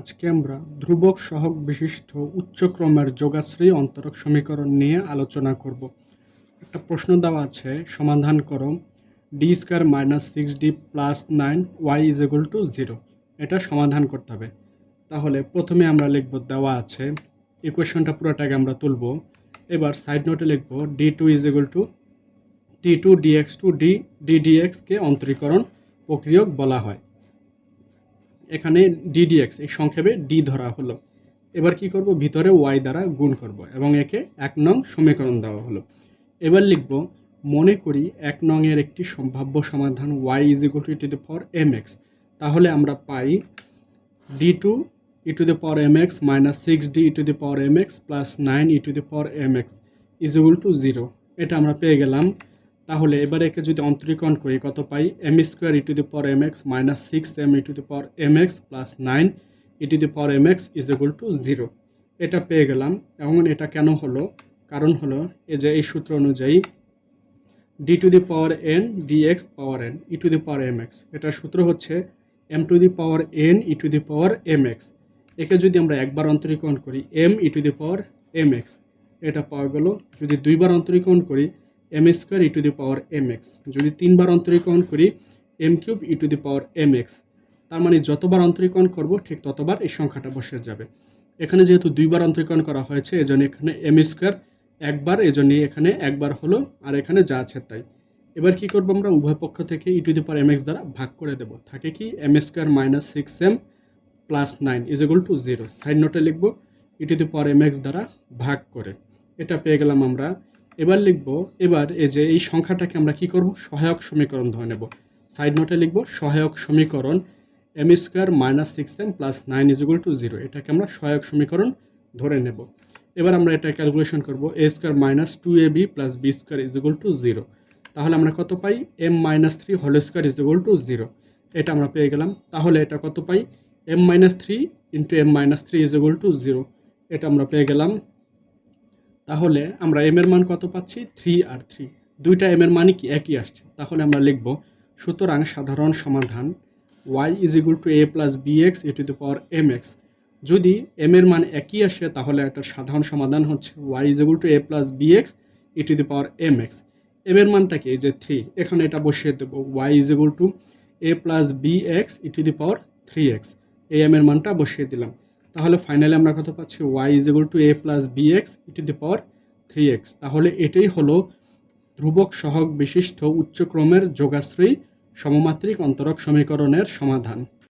আজকে আমরা ধ্রুবক সহগ বিশিষ্ট উচ্চক্রমের যোগাশ্রয়ী অন্তরক সমীকরণ নিয়ে আলোচনা করব। একটা প্রশ্ন দেওয়া আছে, সমাধান করো। D square minus six D plus nine Y is equal to zero এটা সমাধান করতে হবে। তাহলে প্রথমে আমরা লিখব, দেওয়া আছে ইকুয়েশনটা পুরোটাকে আমরা তুলব। এবার সাইড নোটে লিখব D two is equal to T two D X two D D ডিএক্সকে অন্তরীকরণ প্রক্রিয়ক বলা হয়। এখানে ডিডিএক্স এই সংক্ষেপে ডি ধরা হলো। এবার কি করব? ভিতরে ওয়াই দ্বারা গুণ করব এবং একে এক নং সমীকরণ দেওয়া হলো। এবার লিখব, মনে করি এক নং এর একটি সম্ভাব্য সমাধান Y is equal to to the power M X তাহলে আমরা পাই D two E to the power M X minus six D E to the power M X plus nine E to the power M X is equal to zero এটা আমরা পেয়ে গেলাম তাহলে এবার একে যদি অন্তরীকরণ করি, কত পাই? M square E to the power M X minus six M E to the power M X plus nine E to the power M X is equal to zero এটা পেয়ে গেলাম, এবং এটা কেন হলো? কারণ হলো, এই যে এই সূত্র অনুযায়ী D to the power N D X power N E to the power M X এটার সূত্র হচ্ছে M to the power N E to the power M X একে যদি আমরা একবার অন্তরীকরণ করি M E to the power M X এটা পাওয়া গেল। যদি দুইবার অন্তরীকরণ করি M square E to the power M X যদি তিনবার অন্তরীকরণ করি M cube E to the power m x তার মানে যতবার অন্তরীকরণ করব, ঠিক ততবার এই সংখ্যাটা বসে যাবে। এখানে যেহেতু দুইবার অন্তরীকরণ করা হয়েছে, এজন্য এখানে এম স্কোয়ার একবার, এজন্য এখানে একবার হলো, আর এখানে যা আছে তাই। এবার কি করব আমরা? উভয় পক্ষ থেকে e to the power m x দ্বারা ভাগ করে দেবো। থাকে কি? M square minus six m plus nine is equal to zero side নোটে লিখব e to the power m x দ্বারা ভাগ করে। এটা পেয়ে গেলাম আমরা এবার লিখব, এবার এই যে এই সংখ্যাটাকে আমরা কি করব? সহায়ক সমীকরণ ধরে নেব। সাইড নোটে লিখব, সহায়ক সমীকরণ m square minus six m plus nine is equal to zero এটাকে আমরা সহায়ক সমীকরণ ধরে নেব। এবার আমরা এটা ক্যালকুলেশন করব a square minus two a b plus b square is equal to zero তাহলে আমরা কত পাই? M minus three whole square is equal to zero এটা আমরা পেয়ে গেলাম। তাহলে এটা কত পাই? M minus three into m minus three is equal to zero এটা আমরা পেয়ে গেলাম তাহলে আমরা এম এর মান কত পাচ্ছি? থ্রি আর থ্রি দুইটা এম এর মানই কি? একই আসছে। তাহলে আমরা লিখব, সুতরাং সাধারণ সমাধান y is equal to a plus b x e to the power m x যদি এম এর মান একই আসে, তাহলে একটা সাধারণ সমাধান হচ্ছে y is equal to a plus b x e to the power m x m এর মানটা কি? যে থ্রি এখানে এটা বসিয়ে দেবো y is equal to a plus b x e to the power three x এই এম এর মানটা বসিয়ে দিলাম। তাহলে ফাইনালি আমরা কত পাচ্ছি y is equal to a plus b x e to the power three x তাহলে এটাই হলো ধ্রুবক সহক বিশিষ্ট উচ্চক্রমের যোগাশ্রয়ী সমমাত্রিক অন্তরক সমীকরণের সমাধান।